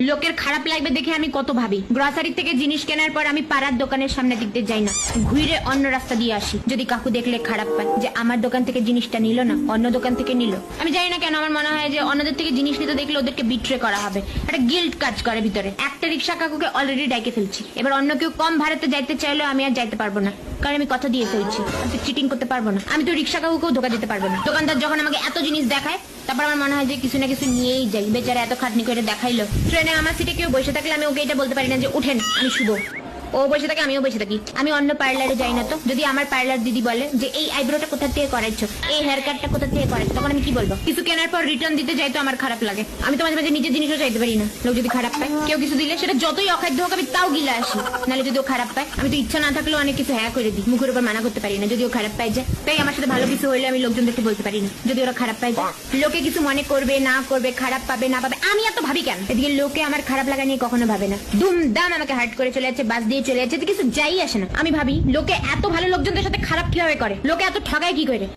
লোকের খারাপ লাগবে দেখে আমি কত ভাবি। গ্রসারি থেকে জিনিস কেনার পর আমি পাড়ার দোকানের সামনে দিক দিয়ে যাই না। ঘুরে অন্য রাস্তা দিয়ে আসি। যদি কাকু দেখলে খারাপ পায় যে আমার দোকান থেকে জিনিসটা নিল না, অন্য দোকান থেকে নিল। আমি জানি না কেন, আমার মনে হয় যে অন্যদের থেকে জিনিস নিতে দেখলে ওদেরকে বিট্রে করা হবে। একটা গিল্ট কাজ করে ভিতরে। একটা রিক্সা কাকুকে অলরেডি ডাইকে ফেলছি। এবার অন্য কেউ কম ভাড়াতে যাইতে চাইলেও আমি আর যাইতে পারব না। কারণ আমি কথা দিয়ে ফেলছি আমি চিটিং করতে পারব না। আমি তো রিক্সা কাউকেও ধোকা দিতে পারব না। দোকানদার যখন আমাকে এত জিনিস দেখায়, তারপর আমার মনে হয় যে কিছু না কিছু নিয়েই যাই। বেচারা এত খাটনি করে দেখাইলো। ট্রেনে আমার সিটে কেউ বসে থাকলে আমি ওকে এটা বলতে পারি না যে, উঠেন, আমি শুভ ও বসে থাকে, আমিও বসে থাকি। আমি অন্য পার্লারে যাই না তো। যদি আমার পার্লার দিদি বলে যে, এই আইব্রোটা কোথা থেকে করাইছো? এই হেয়ার কাটটা কোথা থেকে করাইছো? তখন আমি কি বলব? কিছু কেনার পর রিটার্ন দিতে যাই তো আমার খারাপ লাগে। আমি তো মাঝে মাঝে নিজের জিনিসও চাইতে পারি না। লোক যদি খারাপ পায়, কেউ কিছু দিলে সেটা যতই অখাদ্য হোক, আমি তাও গিলে আসি। নাহলে যদি ও খারাপ পায়, আমি তো ইচ্ছা না থাকলেও অনেক কিছু হ্যাঁ করে দিই। মুখের উপর মানা করতে পারি না। যদি ও খারাপ পায় যায় তাই আমার সাথে ভালো কিছু হইলে আমি লোকজনদেরকে বলতে পারি না। যদি ওরা খারাপ পায় যায় লোকে কিছু মনে করবে, না করবে, খারাপ পাবে, না পাবে, আমি এত ভাবি কেন? এদিকে লোকে আমার খারাপ লাগা নিয়ে কখনো ভাবে না। দুমদাম আমাকে হার্ট করে চলে যাচ্ছে। বাস দিয়ে চলে যাচ্ছে কিছু যাই আসে না। আমি ভাবি, লোকে এত ভালো লোকজনদের সাথে খারাপ কীভাবে করে? লোকে এত ঠগায় কি করে?